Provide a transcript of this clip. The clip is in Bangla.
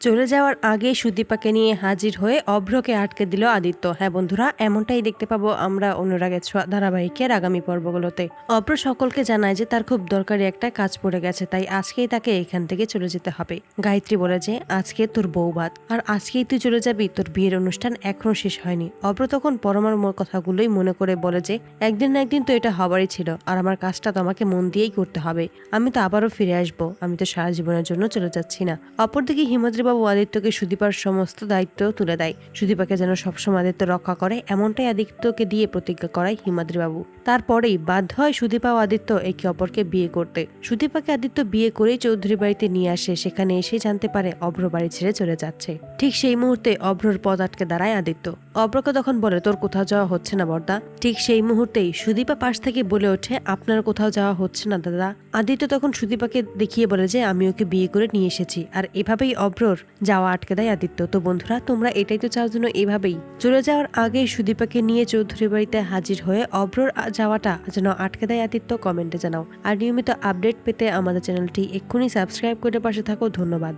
চলে যাওয়ার আগে সুদীপাকে নিয়ে হাজির হয়ে অভ্রকে আটকে দিল আদিত্য। হ্যাঁ বন্ধুরা, এমনটাই দেখতে পাবো আমরা অনুরাগের ধারাবাহিকের আগামী পর্বগুলোতে। অভ্র সকলকে জানায় যে তার খুব দরকারি একটা কাজ পড়ে গেছে, তাই আজকেই তাকে এখান থেকে চলে যেতে হবে। গায়ত্রী বলে যে, আজকে তোর বৌবাদ আর আজকেই তুই চলে যাবি, তোর বিয়ের অনুষ্ঠান এখনও শেষ হয়নি। অভ্র তখন পরমার মোর কথাগুলোই মনে করে বলে যে, একদিন না একদিন তো এটা হবারই ছিল, আর আমার কাজটা তো আমাকে মন দিয়েই করতে হবে। আমি তো আবারও ফিরে আসব, আমি তো সারা জীবনের জন্য চলে যাচ্ছি না। অপরদিকে হিমাদ্রিবাবু আদিত্যকে সুদীপার সমস্ত দায়িত্ব তুলে দেয়। সুদীপাকে যেন সবসময় আদিত্য রক্ষা করে, এমনটাই আদিত্যকে দিয়ে প্রতিজ্ঞা করায় হিমাদ্রিবাবু। তারপরেই বাধ্য হয় সুদীপা ও আদিত্য একে অপরকে বিয়ে করতে। সুদীপাকে আদিত্য বিয়ে করেই চৌধুরী বাড়িতে নিয়ে আসে, সেখানে এসে জানতে পারে অভ্র বাড়ি ছেড়ে চলে যাচ্ছে। ঠিক সেই মুহূর্তে অভ্রর পদ আটকে দাঁড়ায় আদিত্য। অভ্রকে তখন বলে, তোর কোথাও যাওয়া হচ্ছে না, বর্দা। ঠিক সেই মুহূর্তেই সুদীপা পাশ থেকে বলে ওঠে, আপনার কোথাও যাওয়া হচ্ছে না, দাদা। আদিত্য তখন সুদীপাকে দেখিয়ে বলে যে, আমি ওকে বিয়ে করে নিয়ে এসেছি। আর এভাবেই অভ্রর যাওয়া আটকে দেয় আদিত্য। তো বন্ধুরা, তোমরা এটাই তো চাওয়ার জন্য এভাবেই। চলে যাওয়ার আগে সুদীপাকে নিয়ে চৌধুরী বাড়িতে হাজির হয়ে অব্রর যাওয়াটা যেন আটকে দেয় আদিত্য, কমেন্টে জানাও। আর নিয়মিত আপডেট পেতে আমাদের চ্যানেলটি এক্ষুনি সাবস্ক্রাইব করে পাশে থাকো। ধন্যবাদ।